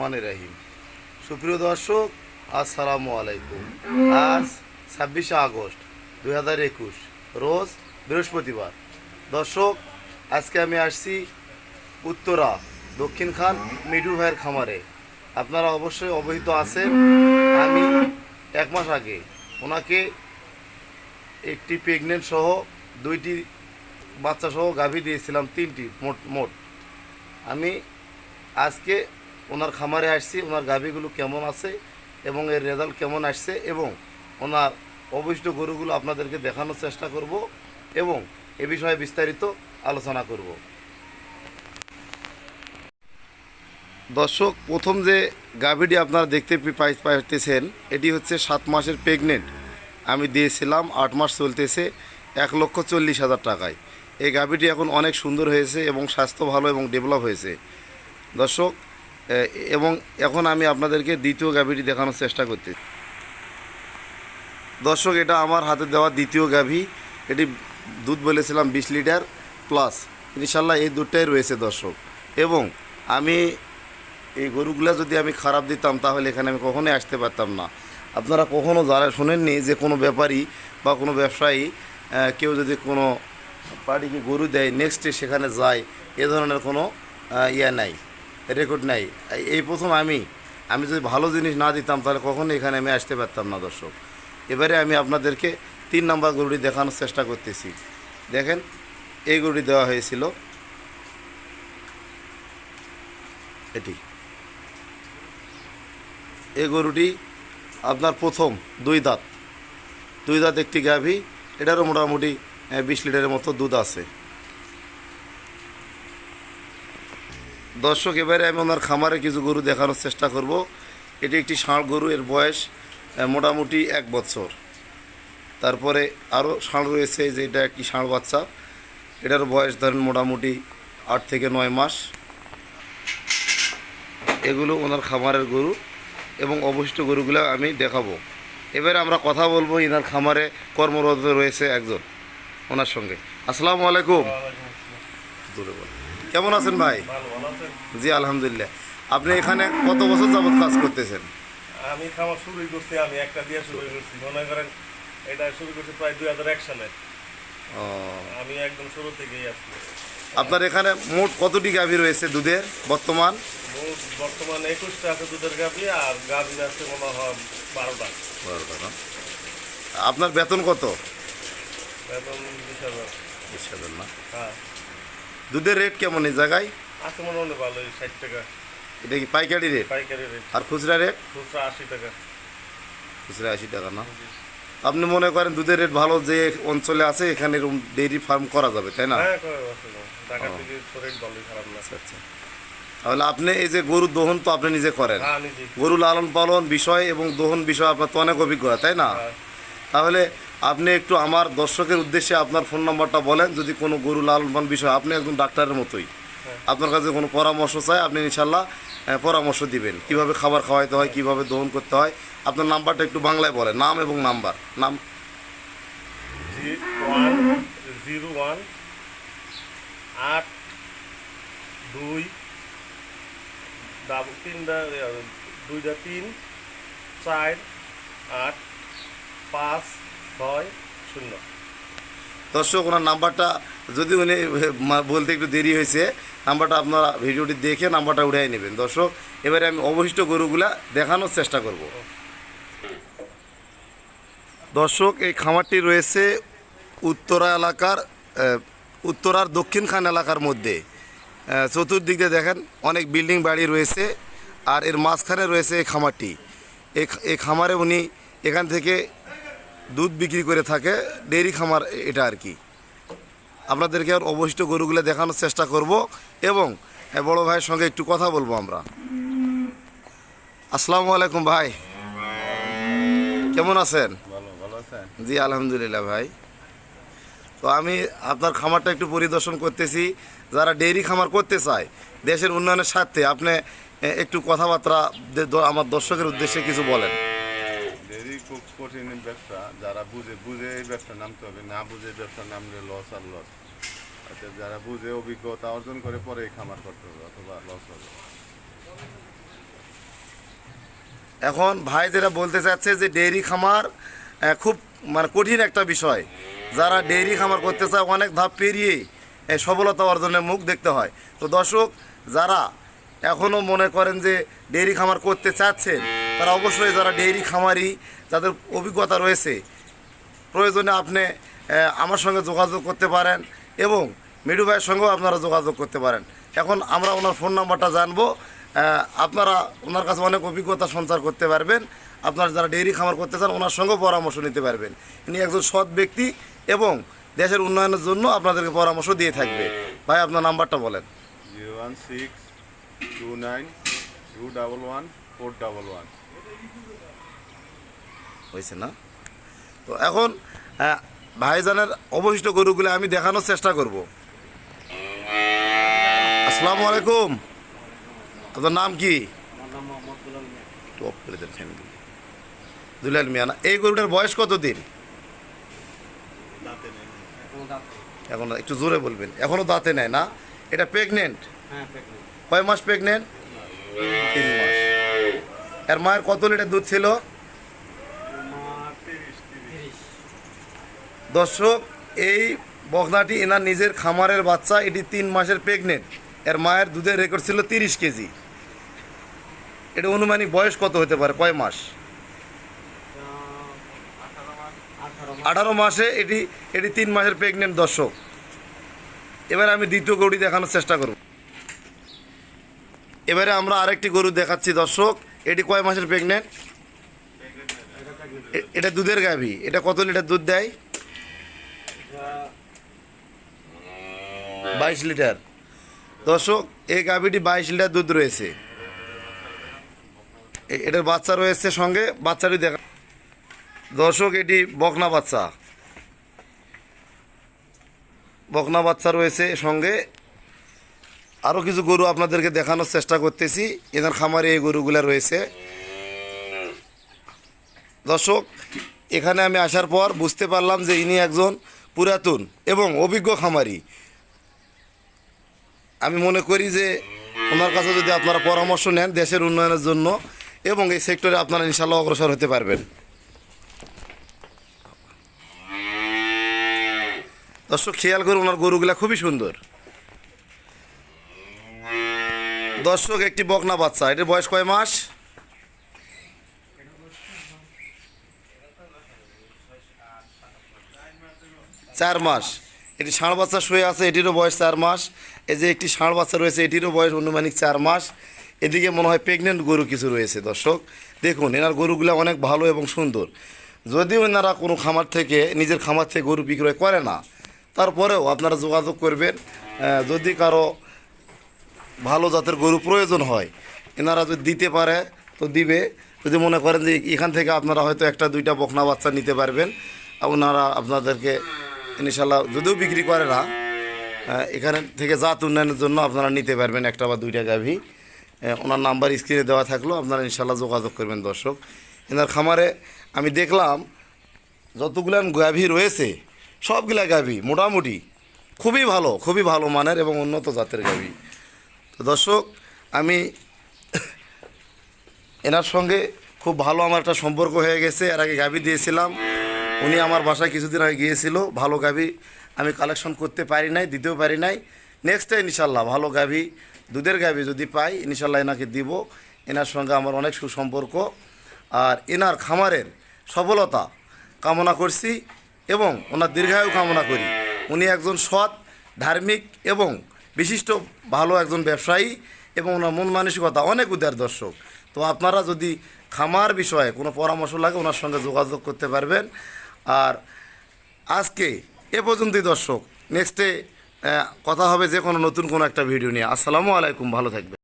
মানে রাহিম। সুপ্রিয় দর্শক, আসসালামু আলাইকুম। আজ ছাব্বিশে আগস্ট দুই হাজার একুশ, রোজ বৃহস্পতিবার। দর্শক, আজকে আমি আসছি উত্তরা, দক্ষিণ খান, মিঠু ভাইয়ের খামারে। আপনারা অবশ্যই অবহিত আছেন। আমি এক মাস আগে ওনাকে একটি প্রেগনেন্ট সহ দুইটি বাচ্চা সহ গাভী দিয়েছিলাম, তিনটি, মোট মোট। আমি আজকে ওনার খামারে আসছি, ওনার গাভীগুলো কেমন আছে এবং এর রেজাল্ট কেমন আসছে এবং ওনার অবশিষ্ট গরুগুলো আপনাদেরকে দেখানোর চেষ্টা করব এবং এ বিষয়ে বিস্তারিত আলোচনা করব। দর্শক, প্রথম যে গাভীটি আপনারা দেখতে পাই- পাইতেছেন, এটি হচ্ছে সাত মাসের প্রেগনেন্ট আমি দিয়েছিলাম, আট মাস চলতেছে, এক লক্ষ চল্লিশ হাজার টাকায়। এই গাভীটি এখন অনেক সুন্দর হয়েছে এবং স্বাস্থ্য ভালো এবং ডেভেলপ হয়েছে। দর্শক এবং এখন আমি আপনাদেরকে দ্বিতীয় গাভীটি দেখানোর চেষ্টা করতে দর্শক, এটা আমার হাতে দেওয়া দ্বিতীয় গাভী। এটি দুধ বলেছিলাম বিশ লিটার প্লাস ইনশাল্লাহ এই দুধটাই রয়েছে, দর্শক। এবং আমি এই গরুগুলো যদি আমি খারাপ দিতাম, তাহলে এখানে আমি কখনোই আসতে পারতাম না। আপনারা কখনও যারা শোনেননি যে কোনো ব্যাপারী বা কোনো ব্যবসায়ী কেউ যদি কোনো পার্টিকে গরু দেয় নেক্সটে সেখানে যায়, এ ধরনের কোনো ইয়ে নাই। রেকর্ড নাই। এই প্রথম আমি আমি যদি ভালো জিনিস না দিতাম, তাহলে কখনো এখানে আমি আসতে পারতাম না, দর্শক। এবারে আমি আপনাদেরকে তিন নম্বর গরুটি দেখানোর চেষ্টা করতেছি। দেখেন, এই গরুটি দেওয়া হয়েছিল এটি। এই গরুটি আপনার প্রথম দুই দাঁত। দুই দাঁত একটি গাভী, এটারও মোটামুটি বিশ লিটারের মতো দুধ আছে। দর্শক এবারে আমি ওনার খামারে কিছু গরু দেখানোর চেষ্টা করব। এটি একটি ষাঁড় গরু এর বয়স মোটামুটি এক বছর। তারপরে আরও ষাঁড় রয়েছে যে এটা একটি ষাঁড় বাচ্চা। এটার বয়স ধরেন মোটামুটি আট থেকে নয় মাস। এগুলো ওনার খামারের গরু এবং অবশিষ্ট গরুগুলো আমি দেখাবো। এবারে আমরা কথা বলব ইনার খামারে কর্মরত রয়েছে একজন ওনার সঙ্গে। আসসালামু আলাইকুম। দূরে বল। কেমন আছেন ভাই? ভালো ভালো আছেন? জি আলহামদুলিল্লাহ। আপনি এখানে কত বছর যাবত কাজ করতেছেন? আমি খামার শুরুই করছি আমি একটা দিয়ে শুরু করছি। মনে করেন এটা শুরু করছি প্রায় দুই হাজার এক সালে। আমি একদম শুরু থেকেই আসছি আপনার এখানে মোট কতটি গাভী রয়েছে দুধের বর্তমান? মোট বর্তমানে একুশটা আছে দুধের গাভি আর গাভি আছে মনে হয় বারোটা। বারোটা না? আপনার বেতন কত? বেতন বিশ হাজার। বিশ হাজার না? হ্যাঁ। দুধের রেট কেমন এই জায়গায়? আছে মনে হয় ভালো ষাট টাকা। এটা কি পাইকারি রেট পাইকারি রেট আর খুচরা রেট খুচরা আশি টাকা। খুচরা আশি টাকা না? আপনি মনে করেন দুধের রেট ভালো যে অঞ্চলে আছে এখানে ডেইরি ফার্ম করা যাবে তাই না? হ্যাঁ আচ্ছা আচ্ছা। তাহলে আপনি এই যে গরুর দহন তো আপনি নিজে করেন। হ্যাঁ গরু লালন পালন বিষয় এবং দহন বিষয় আপনার তো অনেক অভিজ্ঞতা তাই না? হ্যাঁ। তাহলে আপনি একটু আমার দর্শকের উদ্দেশ্যে আপনার ফোন নাম্বারটা বলেন যদি কোনো গরু লালন বিষয় আপনি একজন ডাক্তারের মতোই। আপনার কাছে কোনো পরামর্শ চাই আপনি ইনশাল্লাহ পরামর্শ দিবেন। কীভাবে খাবার খাওয়াইতে হয় কীভাবে দহন করতে হয় আপনার নাম্বারটা একটু বাংলায় বলেন নাম এবং নাম্বার। নাম। জিরো ওয়ান আট দুই তিনটা দুইটা তিন চার আট পাঁচ দর্শক ওনার নাম্বারটা যদি উনি বলতে একটু দেরি হয়েছে নাম্বারটা আপনারা ভিডিওটি দেখে নাম্বারটা উঠাই নেবেন দর্শক এবারে আমি অবশিষ্ট গরুগুলা দেখানোর চেষ্টা করব দর্শক এই খামারটি রয়েছে উত্তরা এলাকার উত্তরার দক্ষিণ খান এলাকার মধ্যে চতুর্দিক দিয়ে দেখেন অনেক বিল্ডিং বাড়ি রয়েছে আর এর মাঝখানে রয়েছে এই খামারটি এই খামারে উনি এখান থেকে দুধ বিক্রি করে থাকে ডেইরি খামার এটা আর কি। আপনাদেরকে আর অবশিষ্ট গরুগুলো দেখানোর চেষ্টা করব এবং এ, বড় ভাইয়ের সঙ্গে একটু কথা বলব আমরা। আসসালামু আলাইকুম ভাই। কেমন আছেন? জি আলহামদুলিল্লাহ ভাই। তো আমি আপনার খামারটা একটু পরিদর্শন করতেছি। যারা ডেইরি খামার করতে চায় দেশের উন্নয়নের স্বার্থে আপনি একটু কথাবার্তা আমার দর্শকের উদ্দেশ্যে কিছু বলেন। খুব কঠিন ব্যবসা, যারা বুঝে বুঝে এই ব্যবসা নামতে হবে, না বুঝে ব্যবসা নামলে লস আর লস আচ্ছা যারা বুঝে অভিজ্ঞতা অর্জন করে পরে এই খামার করতে হবে, অথবা লস হবে। এখন ভাই যেটা বলতে চাচ্ছে যে ডেইরি খামার খুব মানে কঠিন একটা বিষয়। যারা ডেইরি খামার করতে চায়, অনেক ধাপ পেরিয়ে সফলতা অর্জনের মুখ দেখতে হয়। তো দর্শক, যারা এখনও মনে করেন যে ডেইরি খামার করতে চাচ্ছেন, তারা অবশ্যই যারা ডেইরি খামারি যাদের অভিজ্ঞতা রয়েছে, প্রয়োজনে আপনি আমার সঙ্গে যোগাযোগ করতে পারেন এবং মিডু ভাইয়ের সঙ্গেও আপনারা যোগাযোগ করতে পারেন। এখন আমরা ওনার ফোন নাম্বারটা জানব। আপনারা ওনার কাছে অনেক অভিজ্ঞতা সঞ্চার করতে পারবেন। আপনারা যারা ডেইরি খামার করতে চান, ওনার সঙ্গেও পরামর্শ নিতে পারবেন। ইনি একজন সৎ ব্যক্তি এবং দেশের উন্নয়নের জন্য আপনাদেরকে পরামর্শ দিয়ে থাকবে। ভাই, আপনার নাম্বারটা বলেন। Zero one six two nine two double one four double one. হয়েছে না? তো এখন ভাইজানের অবশিষ্ট গরুগুলো আমি দেখানোর চেষ্টা করব। আসসালামু আলাইকুম। আপনার নাম কি? একটু off করে দেন ফ্যামিলি। দুলাল মিয়া না এই গরুটার বয়স কত দিন এখন একটু জোরে বলবেন এখনও দাঁতে নেয় না? এটা প্রেগনেন্ট কয় মাস প্রেগনেন্ট তিন মাস। এর মায়ের কত লিটার দুধ ছিল? দর্শক, এই বকনাটি এনার নিজের খামারের বাচ্চা, এটি তিন মাসের প্রেগনেন্ট এর মায়ের দুধের রেকর্ড ছিল তিরিশ কেজি। এটা অনুমানিক বয়স কত হতে পারে? কয় মাস? আঠারো মাসে এটি এটি তিন মাসের প্রেগনেন্ট দর্শক। এবারে আমি দ্বিতীয় গরুটি দেখানোর চেষ্টা করব। এবারে আমরা আরেকটি গরু দেখাচ্ছি দর্শক। এটি কয় মাসের প্রেগনেন্ট এটা দুধের গাভী। এটা কত লিটার দুধ দেয়? বাইশ লিটার। দর্শক, এই গাভীটি বাইশ লিটার দুধ রয়েছে। এটার বাচ্চা রয়েছে সঙ্গে, বাচ্চাটি দেখা দর্শক, এটি বকনা বাচ্চা। বকনা বাচ্চা রয়েছে সঙ্গে। আরও কিছু গরু আপনাদেরকে দেখানোর চেষ্টা করতেছি। এনার খামারে এই গরুগুলা রয়েছে। দর্শক, এখানে আমি আসার পর বুঝতে পারলাম যে ইনি একজন পুরাতন এবং অভিজ্ঞ খামারি। আমি মনে করি যে ওনার কাছে যদি আপনারা পরামর্শ নেন দেশের উন্নয়নের জন্য এবং এই সেক্টরে আপনারা ইনশাল্লাহ অগ্রসর হতে পারবেন। দর্শক, খেয়াল করে ওনার গরুগুলা খুবই সুন্দর। দর্শক, একটি বকনা বাচ্চা, এটার বয়স কয় মাস? চার মাস। এটি ষাঁড় বাচ্চা শুয়ে আছে, এটিরও বয়স চার মাস। এই যে একটি ষাঁড় বাচ্চা রয়েছে, এটিরও বয়স অনুমানিক চার মাস। এদিকে মনে হয় প্রেগনেন্ট গরু কিছু রয়েছে, দর্শক। দেখুন, এনার গরুগুলো অনেক ভালো এবং সুন্দর। যদিও এনারা কোনো খামার থেকে, নিজের খামার থেকে গরু বিক্রয় করে না, তারপরেও আপনারা যোগাযোগ করবেন। যদি কারও ভালো জাতের গরু প্রয়োজন হয়, এনারা যদি দিতে পারে, তো দিবে। যদি মনে করেন যে এখান থেকে আপনারা হয়তো একটা, দুইটা বকনা বাচ্চা নিতে পারবেন। ওনারা আপনাদেরকে ইনশাল্লাহ যদিও বিক্রি করে না এখানে থেকে জাত উন্নয়নের জন্য আপনারা নিতে পারবেন একটা বা দুইটা গাভী। ওনার নাম্বার স্ক্রিনে দেওয়া থাকল, আপনারা ইনশাল্লাহ যোগাযোগ করবেন দর্শক। এনার খামারে আমি দেখলাম যতগুলান গাভী রয়েছে, সবগুলা গাভী মোটামুটি খুবই ভালো খুবই ভালো মানের এবং উন্নত জাতের গাভী। তো দর্শক, আমি এনার সঙ্গে খুব ভালো আমার একটা সম্পর্ক হয়ে গেছে, এর আগে গাভী দিয়েছিলাম। উনি আমার বাসায় কিছুদিন আগে গিয়েছিল, ভালো গাভী আমি কালেকশন করতে পারি নাই, দিতেও পারি নাই। নেক্সট টাইম ইনশাল্লাহ ভালো গাভী, দুধের গাভী যদি পাই ইনশাল্লাহ এনাকে দিব। এনার সঙ্গে আমার অনেক সুসম্পর্ক। আর এনার খামারের সফলতা কামনা করছি এবং ওনার দীর্ঘায়ু কামনা করি। উনি একজন সৎ, ধার্মিক এবং বিশিষ্ট ভালো একজন ব্যবসায়ী এবং ওনার মন মানসিকতা অনেক উদার দর্শক। তো আপনারা যদি খামার বিষয়ে কোনো পরামর্শ লাগে, ওনার সঙ্গে যোগাযোগ করতে পারবেন। আর আজকে এ পর্যন্তই দর্শক। নেক্সটে কথা হবে যে কোনো নতুন কোনো একটা ভিডিও নিয়ে। আসসালামু আলাইকুম, ভালো থাকবেন।